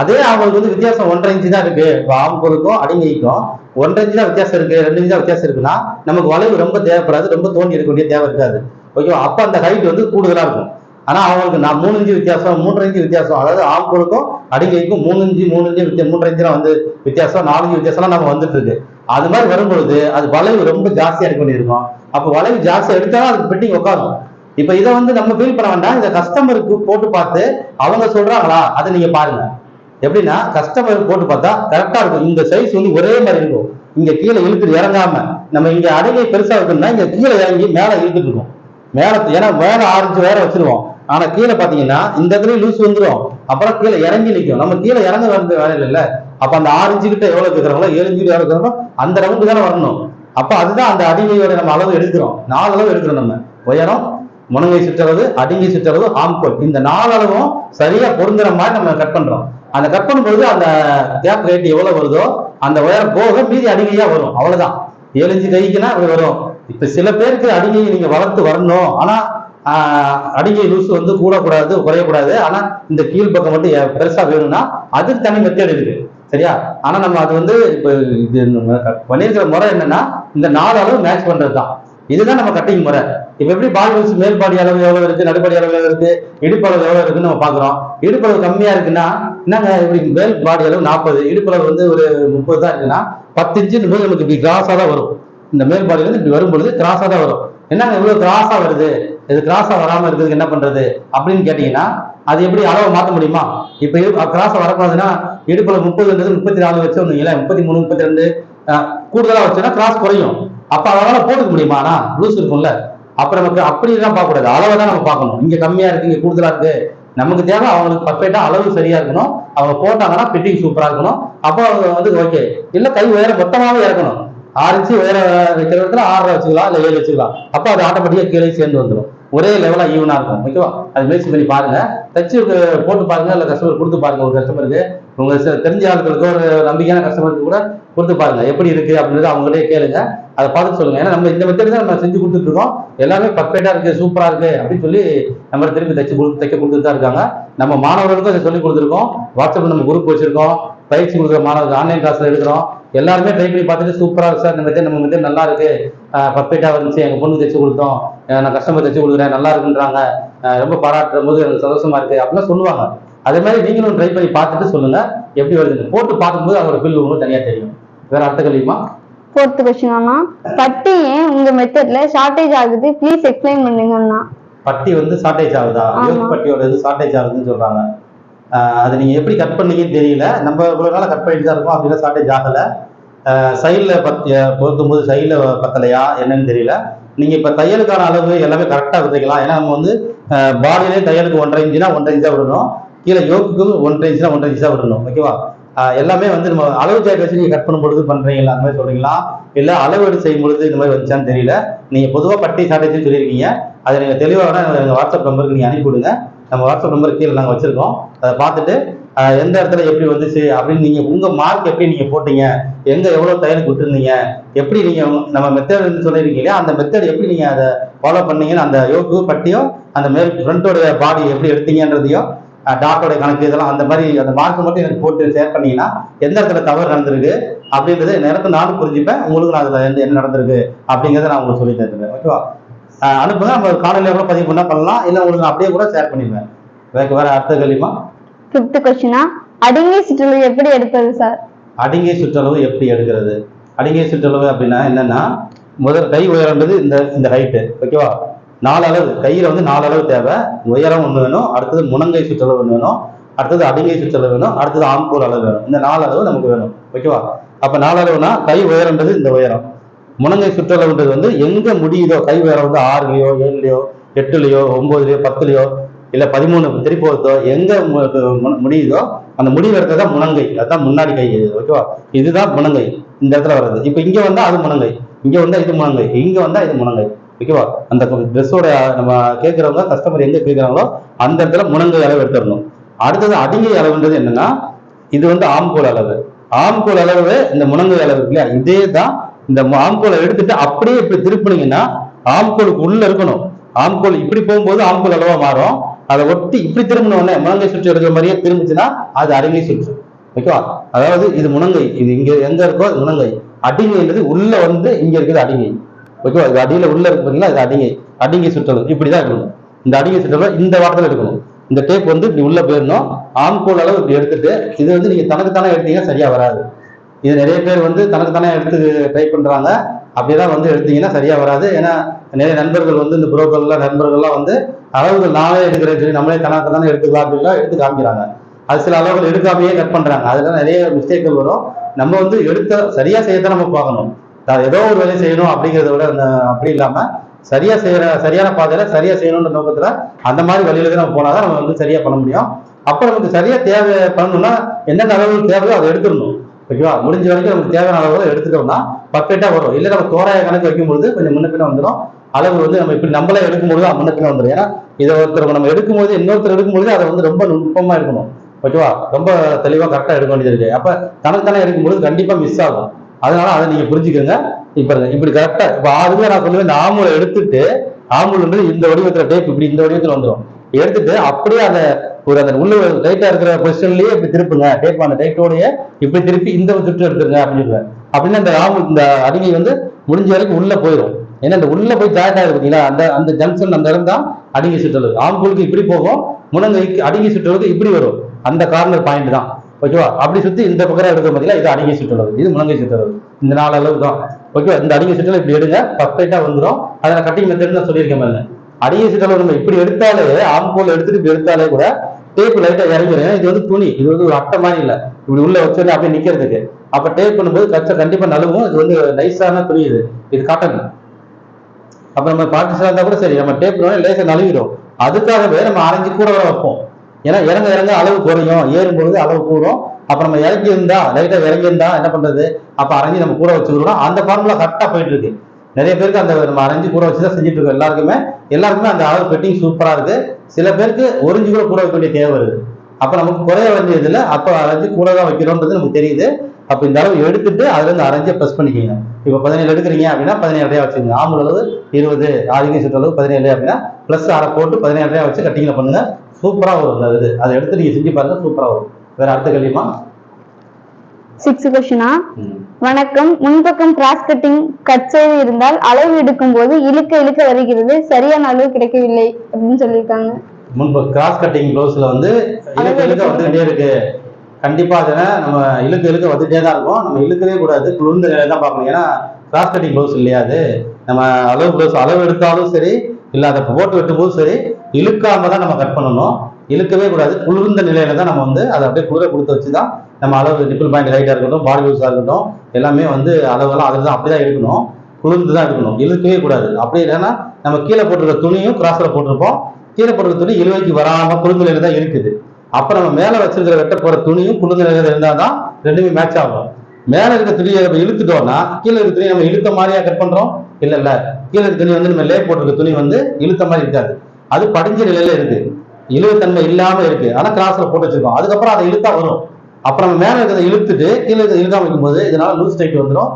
அதே அவங்களுக்கு வந்து வித்தியாசம் ஒன்றரை இன்ச்சு தான் இருக்கு. இப்போ ஆம்பூருக்கும் அடிமைக்கும் ஒன்றரை இன்ச்சு தான் வித்தியாசம் இருக்கு. ரெண்டு இன்ச்சு தான் வித்தியாசம் இருக்குன்னா நமக்கு வளைவு ரொம்ப தேவைப்படாது. ரொம்ப தோண்டி இருக்க வேண்டிய தேவை இருக்காது. ஓகேவா அப்போ அந்த ஹைட் வந்து கூடுதலாக இருக்கும். ஆனால் அவங்களுக்கு நான் மூணு இன்ச்சு வித்தியாசம் மூன்றரை இன்ச்சு வித்தியாசம் அதாவது ஆம்பூருக்கும் அடிங்கைக்கும் மூணு இன்ச்சு மூணு இன்ச்சு வித்தியா மூன்றரை இன்ச்சு வந்து வித்தியாசம் நாலு இன்ச்சு வித்தியாசம்லாம் நம்ம வந்துட்டு இருக்கு. அது மாதிரி வரும்பொழுது அது வளைவு ரொம்ப ஜாஸ்தியாக இருக்க வேண்டியிருக்கும். அப்போ வளைவு ஜாஸ்தியாக எடுத்தாலும் அது பெட்டிங் உட்காரும் இப்போ இதை வந்து நம்ம ஃபீல் பண்ண வேண்டாம். இந்த கஸ்டமருக்கு போட்டு பார்த்து அவங்க சொல்கிறாங்களா அதை நீங்கள் பாருங்க. எப்படின்னா கஸ்டமருக்கு போட்டு பார்த்தா கரெக்டாக இருக்கும். இந்த சைஸ் வந்து ஒரே மாதிரி இருக்கும். இங்கே கீழே இழுத்துட்டு இறங்காம நம்ம இங்கே அடிகை பெருசாக இருக்குன்னா இங்கே கீழே இறங்கி மேலே இழுத்துட்டு இருக்கும். மேலே ஏன்னா மேலே ஆரஞ்சு வேற வச்சிருவோம். ஆனா கீழே பாத்தீங்கன்னா இந்த இடத்துல லூஸ் வந்துடும் அப்புறம் கீழே இறங்கி நிற்கும் நம்ம கீழே இறங்க வேண்டிய வேலை இல்லைல்ல. அப்ப அந்த ஆரஞ்சு கிட்ட எவ்வளவு இருக்கிறாங்களோ ஏழு இன்ச்சு கிட்ட எவ்வளவு அந்த ரவுண்டு தானே வரணும். அப்ப அதுதான் அந்த அடிமையோட நம்ம அளவு எடுக்கிறோம். நாலு அளவு எடுக்கிறோம் நம்ம. உயரம் முனங்கை சுற்றளவு அடிங்கை சுற்றளவு ஆம்கோல் இந்த நாலு அளவும் சரியா பொருந்துற மாதிரி நம்ம கட் பண்றோம். அந்த கட் பண்ணும்போது அந்த கேப் ரேட் எவ்வளவு வருதோ அந்த உயரம் போக மீதி அடிங்கையா வரும். அவ்வளவுதான். ஏழு இன்ச்சு கைக்குன்னா அப்படி வரும். இப்ப சில பேருக்கு அடிமையை நீங்க வளர்த்து வரணும். ஆனா ஆஹ், லூஸ் வந்து கூடக்கூடாது குறையக்கூடாது. ஆனா இந்த கீழ் பக்கம் மட்டும் எ- பெருசா வேணும்னா அதுக்கு தனி மெத்தேட் இருக்கு சரியா? ஆனா நம்ம அது வந்து இப்போ இது பண்ணியிருக்கிற முறை என்னன்னா இந்த நாலு அளவு மேட்ச் பண்றது தான் இதுதான் நம்ம கட்டிங் முறை. இப்போ எப்படி பாடி லூஸ் மேல்பாடி அளவு எவ்வளவு இருக்கு நடுப்படி அளவு எவ்வளவு இருக்கு இடுப்பளவு எவ்வளவு இருக்குன்னு நம்ம பாக்குறோம் இடுப்பளவு கம்மியா இருக்குன்னா என்னங்க இப்படி மேல் பாடி அளவு நாற்பது இடுப்பளவு வந்து ஒரு முப்பது தான் இருக்குன்னா பத்து இன்ச்சு போது நமக்கு இப்படி கிராஸா தான் வரும். இந்த மேல் பாடியில இருந்து இப்படி வரும்பொழுது கிராஸா தான் வரும். என்னங்க இவ்வளவு கிராஸா வருது? இது கிராஸா வராம இருக்கிறதுக்கு என்ன பண்றது? அப்படின்னு கேட்டீங்கன்னா அது எப்படி அளவை மாத்த முடியுமா? இப்ப கிராஸா வரக்கூடாதுன்னா இடுப்புல முப்பதுன்றது முப்பத்தி நாலு வச்சோம் இல்லை முப்பத்தி மூணு முப்பத்தி ரெண்டு கூடுதலா வச்சோன்னா கிராஸ் குறையும். அப்ப அவங்களால போட்டுக்க முடியுமா? ஆனா லூஸ் இருக்கும்ல. அப்ப நமக்கு அப்படி பார்க்கக்கூடாது. பார்க்க கூடாது அளவை தான் நம்ம பார்க்கணும். இங்க கம்மியா இருக்கு இங்க கூடுதலா இருக்கு. நமக்கு தேவை அவங்களுக்கு பர்ஃபெக்டா அளவு சரியா இருக்கணும். அவங்க போட்டாங்கன்னா ஃபிட்டிங் சூப்பரா இருக்கணும். அப்போ அவங்க வந்து ஓகே இல்ல கை உயர மொத்தமாவே இறக்கணும். ஆறு இன்ச்சு உயர வைக்கிற இடத்துல ஆறரை வச்சுக்கலாம் இல்லை ஏழு வச்சுக்கலாம். அப்போ அது ஆட்டோமேட்டிக்காக கீழே சேர்ந்து வந்துடும். ஒரே லெவலாக ஈவனாக இருக்கும் ஓகேவா அது முயற்சி பண்ணி பாருங்க. தச்சு போட்டு பாருங்க இல்லை கஸ்டமர் கொடுத்து பாருங்க ஒரு கஸ்டமருக்கு உங்க தெரிஞ்ச ஆட்களுக்கு ஒரு நம்பிக்கையான கஸ்டமருக்கு கூட கொடுத்து பாருங்க. எப்படி இருக்கு அப்படின்றத அவங்களே கேளுங்க. அதை பார்த்து சொல்லுங்க. ஏன்னா நம்ம இந்த மெத்தட் தான் நம்ம செஞ்சு கொடுத்துட்டு இருக்கோம். எல்லாமே பர்ஃபெக்டா இருக்கு சூப்பரா இருக்கு அப்படின்னு சொல்லி நம்ம திரும்பி தைச்சு கொடுத்து தைக்க கொடுத்துட்டு தான் இருக்காங்க. நம்ம மாணவர்களுக்கும் அதை சொல்லி கொடுத்துருக்கோம். வாட்ஸ்அப்பில் நம்ம குரூப் வச்சிருக்கோம். பயிற்சி கொடுக்குற மாணவர்கள் ஆன்லைன் கிளாஸ்ல எடுக்கிறோம். எல்லாருமே ட்ரை பண்ணி பார்த்துட்டு சூப்பரா இருக்கு சார் இந்த மெத்தட் நம்ம மெத்தட் நல்லா இருக்கு. பர்ஃபெக்டா வந்துச்சு. எங்க பொண்ணு தைச்சு கொடுத்தோம். நான் கஸ்டமர் தைச்சு கொடுக்குறேன். நல்லா இருக்குன்றாங்க. ரொம்ப பாராட்டுற போது எனக்கு சந்தோஷமா இருக்கு. அப்படிலாம் சொல்லுவாங்க. அதே மாதிரி நீங்களும் ட்ரை பண்ணி பார்த்துட்டு சொல்லுங்க. எப்படி வருதுன்னு. போட்டு பார்க்கும்போது அதோட பில் உங்களுக்கு தனியா தெரியும். வேற அடுத்த கல்வியுமா ஃபோர்த் கொஸ்டின் அண்ணா பட்டி ஏன் உங்க மெத்தட்ல ஷார்டேஜ் ஆகுது. ப்ளீஸ் எக்ஸ்பிளைன் பண்ணுங்க அண்ணா பட்டி வந்து ஷார்டேஜ் ஆகுதா? பட்டியோட இது ஷார்டேஜ் ஆகுதுன்னு சொல்றாங்க. அது நீங்கள் எப்படி கட் பண்ணீங்கன்னு தெரியல. நம்ம இவ்வளோ நாளாக கட் பண்ணிட்டு தான் இருக்கோம். அப்படின்னா ஷார்டேஜ் ஆகலை சைடில் பத் பொறுக்கும் போது சைடில் பத்தலையா? என்னன்னு தெரியல. நீங்கள் இப்போ தையலுக்கான அளவு எல்லாமே கரெக்டாக விதைக்கலாம் ஏன்னா நம்ம வந்து பாடியிலே தையலுக்கு ஒன்றரை இன்ச்சுனா ஒன்றரை இன்ச் தான் விடணும். கீழே யோக்குக்கு ஒன்றரை இன்ச்சுனா ஒன்றரை இன்ச் தான் விடணும். ஓகேவா எல்லாமே வந்து நம்ம அளவு ஜாக்கெட் வச்சு நீங்கள் கட் பண்ணும்பொழுது பண்ணுறீங்களா அந்த மாதிரி சொல்கிறீங்களா இல்லை அளவு எடுத்து செய்யும் பொழுது இந்த மாதிரி வந்துச்சான்னு தெரியல. நீங்கள் பொதுவாக பட்டி ஷார்டேஜ் சொல்லியிருக்கீங்க. அதை நீங்கள் தெளிவாக எங்கள் வாட்ஸ்அப் நம்பருக்கு நீங்கள் அனுப்பி விடுங்க நம்ம வாட்ஸ்அப் நம்பர் கீழே நாங்கள் வச்சுருக்கோம். அதை பார்த்துட்டு எந்த இடத்துல எப்படி வந்துச்சு அப்படின்னு நீங்கள் உங்கள் மார்க் எப்படி நீங்கள் போட்டீங்க? எங்கே எவ்வளோ தையலுக்கு விட்டுருந்தீங்க எப்படி நீங்கள் நம்ம மெத்தட்னு சொல்லியிருக்கீங்க இல்லையா? அந்த மெத்தட் எப்படி நீங்கள் அதை ஃபாலோ பண்ணீங்கன்னு அந்த யோகு பட்டியும் அந்த மேல் ஃப்ரெண்டோட பாடி எப்படி எடுத்தீங்கன்றதையும் டாக்டருடைய கணக்கு இதெல்லாம் அந்த மாதிரி அந்த மார்க் மட்டும் எனக்கு போட்டு ஷேர் பண்ணீங்கன்னா எந்த இடத்துல தவறு நடந்திருக்கு அப்படின்றது நேரத்தை நானும் புரிஞ்சுப்பேன். உங்களுக்கு நான் அதில் எந்த என்ன நடந்திருக்கு அப்படிங்கிறத நான் உங்களுக்கு சொல்லி தருவேன் ஓகேவா அனுப்புங்க. நம்ம காணொலியா கூட பதிவு பண்ணா பண்ணலாம். இல்லை உங்களுக்கு நான் அப்படியே கூட ஷேர் பண்ணிடுவேன். வேற வேற அடுத்த கல்விமா ஃபிஃப்த் கொஸ்டினா அடங்கி சுற்றுலா எப்படி எடுப்பது சார் அடிங்கை சுற்றளவு எப்படி எடுக்கிறது? அடிங்கை சுற்றளவு அப்படின்னா என்னன்னா முதல் கை உயரம்ன்றது இந்த இந்த ஹைட்டு ஓகேவா நாலு அளவு. கையில வந்து நாலு அளவு தேவை. உயரம் ஒன்று வேணும். அடுத்தது முனங்கை சுற்றளவு ஒன்று வேணும். அடுத்தது அடிங்கை சுற்றளவு வேணும். அடுத்தது ஆம்பூர் அளவு வேணும். இந்த நாலு அளவு நமக்கு வேணும். ஓகேவா அப்ப நாலு அளவுனா கை உயரம்ன்றது இந்த உயரம். முனங்கை சுற்றளவுன்றது வந்து எங்க முடியுதோ கை உயரம் வந்து ஆறுலயோ ஏழுலயோ எட்டுலயோ ஒன்பதுலயோ பத்துலயோ இல்ல பதிமூணு திருப்பத்தோ எங்க மு- முடியுதோ அந்த முடிவு இடத்துல தான் முனங்கை. அதுதான் முன்னாடி கை ஓகேவா இதுதான் முனங்கை. இந்த இடத்துல வர்றது. இப்போ இங்க வந்தா அது முனங்கை. இங்க வந்தா இது முனங்கை. இங்க வந்தா இது முனங்கை. ஓகேவா அந்த ட்ரெஸ்ஸோட நம்ம கேட்கறவங்க கஸ்டமர் எங்க கேட்குறாங்களோ அந்த இடத்துல முனங்கை அளவு எடுத்துடணும். அடுத்தது அடிங்கை அளவுன்றது என்னன்னா இது வந்து ஆம்கோல் அளவு. ஆம்கோல் அளவு இந்த முனங்கை அளவு இல்லையா? இதே தான் இந்த ஆம்கோலை எடுத்துட்டு அப்படியே இப்படி திருப்பினீங்கன்னா ஆம்கோலுக்கு உள்ள இருக்கணும். ஆம்கோல் இப்படி போகும்போது ஆம்கோல் அளவா மாறும். அதை ஒட்டி இப்படி திரும்பின உடனே முழங்கை சுற்று எடுக்கிற மாதிரியே திரும்பிச்சுன்னா அது அடிங்கை சுற்று. ஓகேவா? அதாவது இது முனங்கை இது இங்க எங்க இருக்கோ அது முனங்கை அடிங்கைன்றது உள்ள வந்து இங்க இருக்குது அடிங்கை ஓகேவா? இது அடியில உள்ள இருக்குங்களா பாத்தீங்களா? இது அடிங்கை அடிங்கை சுற்றலும் இப்படிதான் இருக்கணும். இந்த அடிங்கை சுற்றலும் இந்த வாரத்தில் எடுக்கணும். இந்த டேப் வந்து இப்படி உள்ள போயிடணும். ஆம்கோல் அளவு இப்படி எடுத்துட்டு இது வந்து நீங்க தனக்கு தானே எடுத்தீங்கன்னா சரியா வராது. இது நிறைய பேர் வந்து தனக்கு தானே எடுத்து ட்ரை பண்ணுறாங்க அப்படிதான் வந்து எடுத்தீங்கன்னா சரியாக வராது. ஏன்னா நிறைய நண்பர்கள் வந்து இந்த புரோக்கர்லாம் நண்பர்கள்லாம் வந்து அளவுகள் நானே எடுக்கிறேன்னு சொல்லி நம்மளே தனக்கு தானே எடுத்துக்கலாம் அப்படின்லாம் எடுத்து காமிக்கிறாங்க. அது சில அளவுகள் எடுக்காமையே கட் பண்ணுறாங்க அதெல்லாம் நிறைய மிஸ்டேக்கள் வரும். நம்ம வந்து எடுத்த சரியாக செய்யத்தான் நம்ம பார்க்கணும். ஏதோ ஒரு வேலை செய்யணும் அப்படிங்கிறத விட அந்த அப்படி இல்லாமல் சரியா செய்யற சரியான பாதையில சரியா செய்யணுன்ற நோக்கத்துல அந்த மாதிரி வழியில தான் நம்ம போனாதான் நம்ம வந்து சரியா பண்ண முடியும். அப்ப நமக்கு சரியா தேவை பண்ணணும்னா என்னென்ன அளவுகள் தேவையோ அதை எடுத்துடணும். ஓகேவா முடிஞ்ச வரைக்கும் நமக்கு தேவையான அளவு எடுத்துட்டோம்னா பர்ஃபெக்டா வரும். இல்ல நம்ம தோராய கணக்கு வைக்கும்போது கொஞ்சம் முன்ன பின்ன வந்துடும். அளவு வந்து நம்ம இப்படி நம்மளே எடுக்கும்போது தான் முன்ன பின்ன வந்துடும். ஏன்னா இதை ஒருத்தர் நம்ம எடுக்கும்போது இன்னொருத்தர் எடுக்கும்போது அதை வந்து ரொம்ப நுட்பமா இருக்கணும் ஓகேவா ரொம்ப தெளிவா கரெக்டா எடுக்க வேண்டியது இருக்கு. அப்ப தனக்கு தானே எடுக்கும்போது கண்டிப்பா மிஸ் ஆகும். அதனால அதை நீங்க புரிஞ்சுக்கோங்க. இப்ப இப்படி கரெக்டா இப்ப ஆறுமே நான் சொல்லுவேன் இந்த ஆமூலை எடுத்துட்டு ஆமூல் இந்த வடிவத்துல டேப் இப்படி இந்த வடிவத்துல வந்துடும். எடுத்துட்டு அப்படியே அந்த ஒரு அந்த உள்ள டைட்டா இருக்கிற பொசிஷன்லயே இப்படி திருப்புங்க. டேப் அந்த டைட்டோடைய இப்படி திருப்பி இந்த சுற்று எடுத்துருங்க அப்படின்னு அப்படின்னா இந்த ஆமூல் இந்த அடிங்கை வந்து முடிஞ்ச வரைக்கும் உள்ள போயிடும் ஏன்னா இந்த உள்ள போய் ஜாயிண்ட் ஆகுது பார்த்தீங்களா அந்த அந்த ஜங்ஷன் அந்த இடம் தான் அடுங்கி சுற்றுறது ஆம்பூலுக்கு இப்படி போகும் முனங்கைக்கு அடுங்கி சுற்றளவுக்கு இப்படி வரும். அந்த கார்னர் பாயிண்ட் தான். ஓகேவா? அப்படி சுத்தி இந்த பக்கம் எடுக்க பார்த்தீங்களா இது அடிங்கை சுற்றுறது. இது முனங்கை சுற்றுறது. இந்த நாலு அளவு தான். ஓகேவா? இந்த அடிங்கை சுற்றளவு இப்படி எடுங்க. பர்ஃபெக்டா வந்துடும் அதை நான் கட்டிங் மெத்தட் நான் சொல்லியிருக்கேன் மேலே அடிங்கை சுற்றளவு நம்ம இப்படி எடுத்தாலே ஆம்பூல் எடுத்துட்டு இப்படி எடுத்தாலே கூட டேப் லைட்டா இறங்கிடும் இது வந்து துணி. இது வந்து ஒரு அட்டை மாதிரி இல்ல. இப்படி உள்ள வச்சோடனே அப்படியே நிக்கிறதுக்கு. அப்ப டேப் பண்ணும்போது கச்சை கண்டிப்பா நழுவும். இது வந்து நைஸான துணி இது. இது காட்டன் அப்ப நம்ம பாகிஸ்தான் இருந்தா கூட சரி நம்ம டேப் லேசா நழுவிடும். அதுக்காகவே நம்ம அரைஞ்சு கூட வர வைப்போம். ஏன்னா இறங்க இறங்க அளவு குறையும். ஏறும்பொழுது அளவு கூடும். அப்ப நம்ம இறங்கி இருந்தா லைட்டா இறங்கி இருந்தா என்ன பண்றது? அப்ப அரைஞ்சு நம்ம கூட வச்சுக்கிறோம் அந்த ஃபார்முலா கரெக்டா போயிட்டு இருக்கு. நிறைய பேருக்கு அந்த நம்ம அரைஞ்சு கூட வச்சு தான் செஞ்சுட்டு இருக்கோம் எல்லாருக்குமே எல்லாருக்குமே அந்த அளவு ஃபிட்டிங் சூப்பராக இருக்கு. சில பேருக்கு ஒரிஞ்சு கூட கூட வைக்க வேண்டிய தேவை வருது. அப்ப நமக்கு குறைய வேண்டியது இல்லை அப்போ அரைஞ்சு கூட தான் வைக்கிறோன்றது நமக்கு தெரியுது. அப்ப இந்த அளவு எடுத்துட்டு அதுலேருந்து அரைஞ்சு ப்ரெஸ் பண்ணிக்கோங்க. இப்ப பதினேழு எடுக்கிறீங்க அப்படின்னா பதினேழு ரூபாய் வச்சுக்கோங்க. ஆம்பளை அளவு இருபது ஆதிக்க சுற்றளவு பதினேழு அப்படின்னா பிளஸ் அரை போட்டு பதினேழு ரூபாய் வச்சு கட்டிங்கில் பண்ணுங்க. சூப்பராக வரும். அந்த இது அதை எடுத்து நீங்க செஞ்சு பாருங்க சூப்பராக வரும். வேற அடுத்த கேள்விமா சிக்ஸ் கொஸ்டினா வணக்கம். முன்பக்கம் கிராஸ் கட்டிங் கட் செய்து இருந்தால் அளவு எடுக்கும் போது இழுக்க இழுக்க வருகிறது. சரியான அளவு கிடைக்கவில்லை அப்படின்னு சொல்லியிருக்காங்க. முன்பு கிராஸ் கட்டிங் ப்ளவுஸ்ல வந்து இழுக்க இழுக்க வந்துகிட்டே இருக்கு. கண்டிப்பா அதை நம்ம இழுக்க இழுக்க வந்துட்டே தான் இருக்கும். நம்ம இழுக்கவே கூடாது. குளிர்ந்த நிலையை தான் பார்க்கணும். ஏன்னா கிராஸ் கட்டிங் ப்ளவுஸ் இல்லையா அது? நம்ம அளவு ப்ளவுஸ் அளவு எடுத்தாலும் சரி இல்லை அதை போட்டு வெட்டும்போது சரி இழுக்காம தான் நம்ம கட் பண்ணணும். இழுக்கவே கூடாது. குளிர்ந்த நிலையில தான் நம்ம வந்து அதை அப்படியே குளிர கொடுத்து வச்சு தான் நம்ம அளவு நிப்பிள் பாயிண்ட் ஹைட்டாக இருக்கட்டும் பாடி யூஸாக இருக்கட்டும் எல்லாமே வந்து அளவெல்லாம் அதில் தான் அப்படி தான் எடுக்கணும் குளிர்ந்து தான் எடுக்கணும் இழுக்கவே கூடாது. அப்படி இல்லைன்னா நம்ம கீழே போட்டிருக்க துணியும் கிராஸில் போட்டிருப்போம். கீழே போட்டிருக்க துணி இழுவைக்கு வராமல் குளிர்ந்த நிலையில தான் இருக்குது. அப்போ நம்ம மேலே வச்சிருக்கிற வெட்ட போகிற துணியும் குளிர்ந்த நிலையில இருந்தால் தான் ரெண்டுமே மேட்ச் ஆகும். மேலே இருக்க துணியை நம்ம இழுத்துட்டோம்னா கீழே இருக்க துணியை நம்ம இழுத்த மாதிரியா கட் பண்ணுறோம் இல்லை இல்லை. கீழே இருக்க துணி வந்து நம்ம லே போட்டிருக்க துணி வந்து இழுத்த மாதிரி இருக்காது. அது படிஞ்ச நிலையில இருக்கு. இழுவுத்தன்மை இல்லாம இருக்கு. ஆனா கிராஸ்ல போட்டு வச்சிருக்கோம். அதுக்கப்புறம் அதை இழுத்தா வரும். அப்புறம் நம்ம மேல இருக்கிறத இழுத்துட்டு கீழே இருக்கிறத இழுக்காம வைக்கும்போது இதனால லூஸ் டைட் வந்துடும்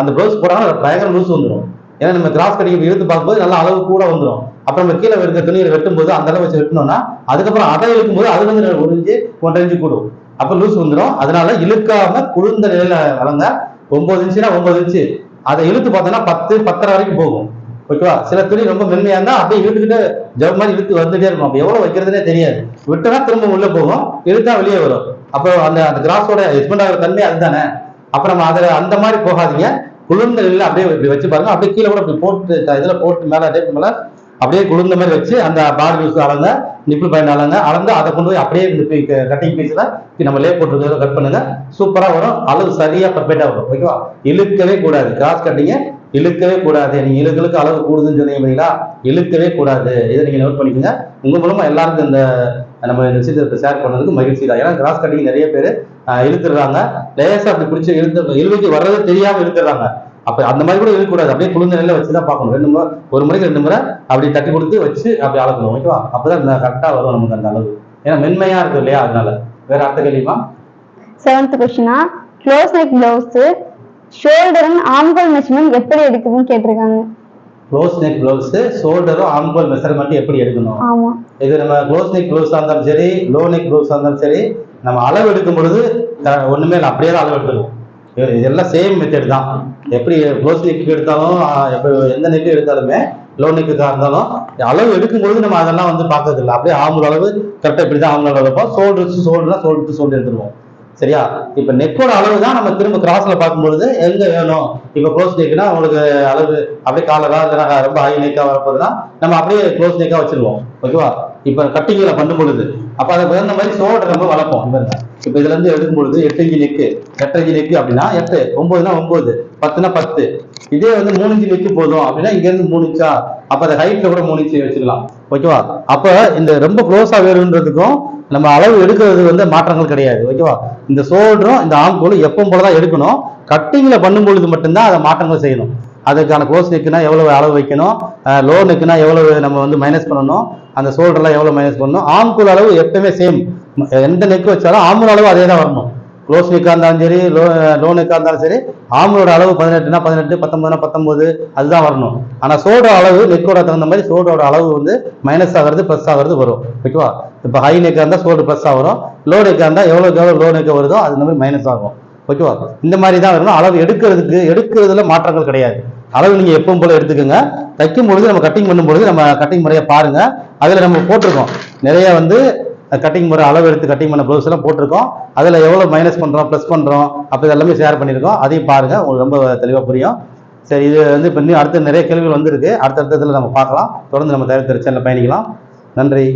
அந்த ப்ளவுஸ் போடாம பயங்கர லூஸ் வந்துடும் ஏன்னா நம்ம கிராஸ் கட்டிங் இழுத்து பார்க்கும்போது நல்லா அளவு கூட வந்துடும் அப்புறம் நம்ம கீழே இருக்கிற துணியை வெட்டும்போது அந்த அளவு வச்சு வெட்டினோம்னா அதுக்கப்புறம் அதை இழுக்கும்போது அது வந்து ஒரு இன்ச்சு ஒன்றரை இன்ச்சு கூடும். அப்போ லூஸ் வந்துடும் அதனால இழுக்காம குளிர்ந்த நிலையில வளங்க ஒன்பது இன்ச்சுனா ஒன்பது இன்ச்சு அதை இழுத்து பார்த்தோம்னா பத்து பத்தரை வரைக்கும் போகும். ஓகேவா? சில துணி ரொம்ப மென்மையா இருந்தா அப்படியே இழுத்துக்கிட்டு ஜவ் மாதிரி இழுத்து வந்துட்டே இருக்கும். அப்ப எவ்வளவு வைக்கிறதுனே தெரியாது. விட்டுனா திரும்ப உள்ள போகும். இழுத்தா வெளியே வரும். அப்போ அந்த அந்த கிராஸோட எக்ஸ்பெண்ட் ஆகிற தன்மை அதுதானே? அப்ப நம்ம அதுல அந்த மாதிரி போகாதீங்க. குளிர்ந்த நிலையில அப்படியே இப்படி வச்சு பாருங்க. அப்படியே கீழே கூட இப்படி போட்டு இதுல போட்டு மேல டேப் மேல அப்படியே குளிர்ந்த மாதிரி வச்சு அந்த பாடி யூஸ் அளந்த நிப்பிள் பாயிண்ட் அளந்த அளந்து அதை கொண்டு போய் அப்படியே இந்த கட்டிங் பீஸ்ல நம்ம லே போட்டு கட் பண்ணுங்க. சூப்பரா வரும். அளவு சரியா பர்ஃபெக்டா வரும். ஓகேவா? இழுக்கவே கூடாது. கிராஸ் கட்டிங்க இழுக்கவே கூடாது. நீங்க இழுக்கலுக்கு அளவு கூடுதுன்னு சொன்னீங்க பார்த்தீங்களா இழுக்கவே கூடாது. இதை நீங்க நோட் பண்ணிக்கோங்க. உங்க மூலமா எல்லாருக்கும் இந்த நம்ம இந்த விஷயத்தை ஷேர் பண்ணதுக்கு மகிழ்ச்சி. தான் ஏன்னா கிராஸ் கட்டிங் நிறைய பேர் இழுத்துடுறாங்க. லேசா அப்படி பிடிச்சி இழுத்து இழுவைக்கு வர்றது தெரியாம இழுத்துறாங்க அப்ப அந்த மாதிரி கூட இருக்கக்கூடாது அப்படியே குளிர்ந்த நிலையில வச்சுதான் பார்க்கணும். ரெண்டு முறை ஒரு முறைக்கு ரெண்டு முறை அப்படி தட்டி கொடுத்து வச்சு அப்படி அளக்கணும். ஓகேவா அப்பதான் கரெக்டா வரும் நமக்கு அந்த அளவு. ஏன்னா மென்மையா இருக்கும் இல்லையா? அதனால. வேற அர்த்த கேள்விமா seventh கொஸ்டினா close neck blouse shoulder and ஆம்கோல் measurement எப்படி எடுக்குதுன்னு கேட்டிருக்காங்க. க்ளோஸ் நெக் ப்ளவுஸ் ஷோல்டரும் ஆம்போல் மெஷர்மெண்ட் எப்படி எடுக்கணும்? ஆமா. இது நம்ம க்ளோஸ் நெக் ப்ளவுஸாக இருந்தாலும் சரி லோ நெக் ப்ளவுஸாக இருந்தாலும் சரி நம்ம அளவு எடுக்கும் பொழுது ஒண்ணுமே இல்லை அப்படியே தான் அளவு எடுத்துருவோம் இது இதெல்லாம் சேம் மெத்தட் தான். எப்படி க்ளோஸ் நெக் எடுத்தாலும் எந்த நெக் எடுத்தாலுமே லோ நெக்குக்காக இருந்தாலும் அளவு எடுக்கும் பொழுது நம்ம அதெல்லாம் வந்து பார்க்கறது இல்லை அப்படியே ஆம்பூர் அளவு கரெக்டாக இப்படி தான் ஆம்பூர் அளவு வைப்போம். ஷோல்டர் ஷோல்டர்னா ஷோல்டர் ஷோல்டர் எடுத்துருவோம். சரியா? இப்ப நெக்கோட அளவு தான் நம்ம திரும்ப கிராஸ்ல பார்க்கும்பொழுது எங்க வேணும்? இப்ப க்ளோஸ் நெக்னா உங்களுக்கு அளவு அப்படியே காலரா இல்லைனா ரொம்ப ஹை நெக்கா வரப்போகுதுன்னா நம்ம அப்படியே க்ளோஸ் நெக்கா வச்சிருவோம். ஓகேவா இப்ப கட்டிங்ல பண்ணும் பொழுது அப்ப அதை தகுந்த மாதிரி ஷோல்டர் நம்ம வளர்ப்போம். பாருங்க இப்ப இதுல இருந்து எடுக்கும் பொழுது எட்டு இஞ்சி நெக்கு எட்டு இஞ்சி நெக்கு அப்படின்னா எட்டு ஒன்பதுனா ஒன்பது பத்துனா பத்து. இதே வந்து மூணு இஞ்சி நெக்கு போதும் அப்படின்னா இங்க இருந்து மூணு இன்ச்சா? அப்ப அதை ஹைட்ல கூட மூணு இன்ச்சு வச்சுக்கலாம். ஓகேவா? அப்போ இந்த ரொம்ப க்ளோஸாக வேணுன்றதுக்கும் நம்ம அளவு எடுக்கிறது வந்து மாற்றங்கள் கிடையாது ஓகேவா? இந்த சோல்டரும் இந்த ஆம்கோலும் எப்பவும் போல தான் எடுக்கணும். கட்டிங்கில் பண்ணும் பொழுது மட்டும்தான் அதை மாற்றங்கள் செய்யணும். அதுக்கான க்ளோஸ் நெக்குனா எவ்வளவு அளவு வைக்கணும்? லோ நெக்குனா எவ்வளவு நம்ம வந்து மைனஸ் பண்ணணும்? அந்த ஷோல்டர்லாம் எவ்வளோ மைனஸ் பண்ணணும்? ஆம்கூல் அளவு எப்பவுமே சேம் எந்த நெக் வச்சாலும் ஆம்பூல் அளவு அதே தான் வரணும். க்ளோஸ் நெக்காக இருந்தாலும் சரி லோ லோ நெக்காக இருந்தாலும் சரி ஆம்பளோட அளவு பதினெட்டுனா பதினெட்டு பத்தொன்பதுனா பத்தொம்போது அதுதான் வரணும். ஆனால் சோடோட அளவு நெக்கோட தகுந்த மாதிரி சோடோட அளவு வந்து மைனஸ் ஆகிறது ப்ளஸ் ஆகிறது வரும். ஓகேவா? இப்போ ஹை நெக்காக இருந்தால் சோடு ப்ளஸ் வரும். லோ நெக்காக இருந்தால் எவ்வளோக்கு எவ்வளோ லோ நெக்க வருதோ அது மாதிரி மைனஸ் ஆகும். ஓகேவா? இந்த மாதிரி தான் வரணும். அளவு எடுக்கிறதுக்கு எடுக்கிறதுல மாற்றங்கள் கிடையாது. அளவு நீங்கள் எப்பவும் போல எடுத்துக்கோங்க. தைக்கும் பொழுது நம்ம கட்டிங் பண்ணும் பொழுது நம்ம கட்டிங் முறையை பாருங்கள் அதில் நம்ம போட்டிருக்கோம். நிறைய வந்து கட்டிங் முறை அளவு எடுத்து கட்டிங் பண்ண ப்ளவுஸ் எல்லாம் போட்டிருக்கோம். அதில் எவ்வளோ மைனஸ் பண்ணுறோம் ப்ளஸ் பண்ணுறோம் அப்போ இது எல்லாமே ஷேர் பண்ணியிருக்கோம். அதையும் பாருங்கள் உங்களுக்கு ரொம்ப தெளிவாக புரியும். சரி இது வந்து இப்போ இன்னும் அடுத்த நிறைய கேள்விகள் வந்திருக்கு. அடுத்த அடுத்ததுல நம்ம பார்க்கலாம். தொடர்ந்து நம்ம தயாரித்த சேனலில் பயணிக்கலாம். நன்றி.